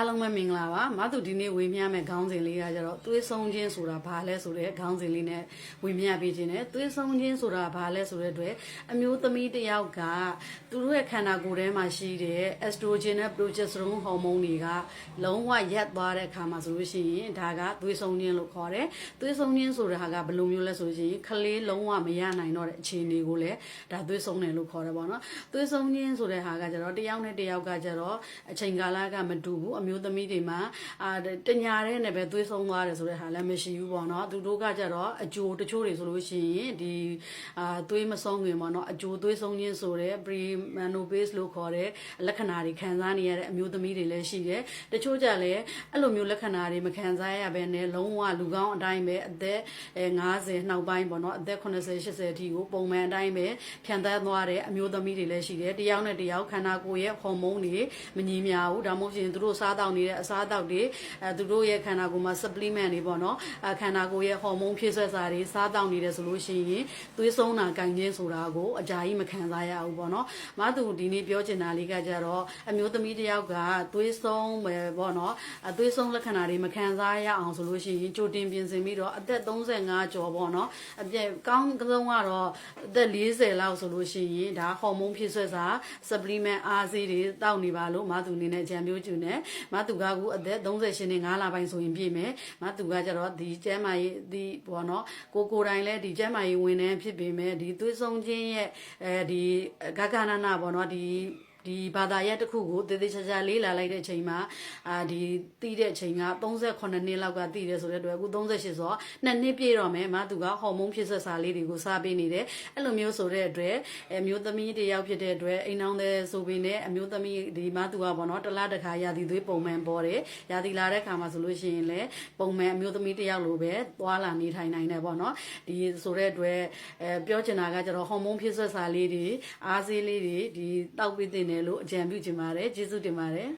အားလုံးပဲမင်္ဂလာပါမသူဒီနေ့ဝေမျှမဲ့ခေါင်းစဉ်လေးကကြတော့သွေးဆုံးခြင်းဆိုတာဘာလဲဆိုတဲ့ခေါင်းစဉ်လေးနဲ့ဝေမျှပေးခြင်းနဲ့သွေးဆုံးခြင်းဆိုတာဘာလဲဆိုတဲ့အတွက်အမျိုးသမီးတစ်ယောက်ကသူတို့ရဲ့ခန္ဓာကိုယ်ထဲမှာရှိတဲ့ estrogen နဲ့ progesterone ဟော်မုန်းတွေကလုံးဝရပ်သွားတဲ့အခါမှာဆိုလို့ရှိရင်ဒါကသွေးဆုံးခြင်းလို့ခေါ်တယ်သွေးဆုံးခြင်းဆိုတာဟာကဘယ်လိုမျိုးလဲဆိုလို့ရှိရင်ခလေးလုံးဝမရနိုင်တော့တဲ့အခြေအနေကိုလည်းဒါသွေးဆုံးတယ်လို့ခေါ်တယ်ပေါ့နော်သွေးဆုံးခြင်းဆိုတဲ့ဟာကကြတော့တစ်ယောက်နဲ့တစ်ယောက်ကကြတော့အချိန်ကာလကမတူဘူးအမျိုးသမီးတွေမှာအာတညာတဲ့နဲ့ပဲသွေးဆုံးသွားတယ်ဆိုတဲ့ဟာလည်းမရှိဘူးပေါ့နော်သူတို့ကကြတော့အကျိုးတချို့တွေဆိုလို့ရှိရင်ဒီအာသွေးမဆုံးခင်ပေါ့နော်အကျိုးသွေးဆုံးခြင်းဆိုတဲ့ pre-menopause လို့ခေါ်တဲ့လက္ခဏာတွေခံစားနေရတဲ့အမျိုးသမီးတွေလည်းရှိတယ်တချို့ကြလည်းအဲ့လိုမျိုးလက္ခဏာတွေမခံစားရဘဲနဲ့လုံးဝလူကောင်းအတိုင်းပဲအသက်50နောက်ပိုင်းပေါ့နော်အသက်80 80အထိကိုပုံမှန်အတိုင်းပဲဖြန်သန်းသွားတဲ့အမျိုးသမီးတွေလည်းရှိတယ်တယောက်နဲ့တယောက်ခန္ဓာကိုယ်ရဲ့ဟော်မုန်းတွေမညီမျှဘူးဒါမှမဟုတ်ရင်သူတို့စားတောက်နေတဲ့အစားအသောက်တွေအဲသူတို့ရဲ့ခန္ဓာကိုယ်မှာ supplement တွေပေါ့နော်အဲခန္ဓာကိုယ်ရဲ့ဟော်မုန်းဖြည့်ဆွက်စာတွေစားတောက်နေတယ်ဆိုလို့ရှိရင်သွေးဆုံးတာကန်ခြင်းဆိုတာကိုအကြာကြီးမခံစားရဘူးပေါ့နော်မသူဒီနေ့ပြောချင်တာလေးကကြတော့အမျိုးသမီးတစ်ယောက်ကသွေးဆုံးပဲပေါ့နော်အသွေးဆုံးလက္ခဏာတွေမခံစားရအောင်ဆိုလို့ရှိရင်ကြိုတင်ပြင်ဆင်ပြီးတော့အသက်35ကျော်ပေါ့နော်အပြည့်ကောင်းဆုံးကတော့အသက်40လောက်ဆိုလို့ရှိရင်ဒါဟော်မုန်းဖြည့်ဆွက်စာ supplement အားစေးတွေတောက်နေပါလို့မသူအနေနဲ့ကြံမျိုးကျူနေမသူကကူအသက်38နှစ်5လပိုင်းဆိုရင်ပြည့်မယ်မသူကကြတော့ဒီကျမ်းမာရေးဒီပေါ့နော်ကိုကိုတိုင်းလဲဒီကျမ်းမာရေးဝင်နေဖြစ်ပေမဲ့ဒီသွေးဆုံးခြင်းရဲ့အဲဒီဂဂနနာပေါ့နော်ဒီ ဒီဘာသာရပ်တစ်ခုကိုတည်တည်ချာချာလေးလာလိုက်တဲ့အချိန်မှာအာဒီတည်တဲ့အချိန်က38နှစ်လောက်ကတည်တယ်ဆိုတဲ့အတွက်အခု38ဆိုတော့နှစ်နှစ်ပြည့်တော့မယ်မသူကဟော်မုန်းဖြစ်ဆက်စာလေးတွေကိုစားပေးနေတယ်အဲ့လိုမျိုးဆိုတဲ့အတွက်အမျိုးသမီးတစ်ယောက်ဖြစ်တဲ့အတွက်အိမ်အောင်တဲ့ဆိုပေနဲ့အမျိုးသမီးဒီမသူကပေါ့နော်တစ်လားတစ်ခါရာသီသွေးပုံမှန်ပေါ်တယ်ရာသီလာတဲ့ခါမှာဆိုလို့ရှိရင်လည်းပုံမှန်အမျိုးသမီးတစ်ယောက်လိုပဲသွားလာနေထိုင်နိုင်တယ်ပေါ့နော်ဒီဆိုတဲ့အတွက်အဲပြောချင်တာကကျတော့ဟော်မုန်းဖြစ်ဆက်စာလေးတွေအားစေးလေးတွေဒီတောက်ပေးတင်တယ်လို့အကြံပြုချင်ပါတယ်ကျေးဇူးတင်ပါတယ်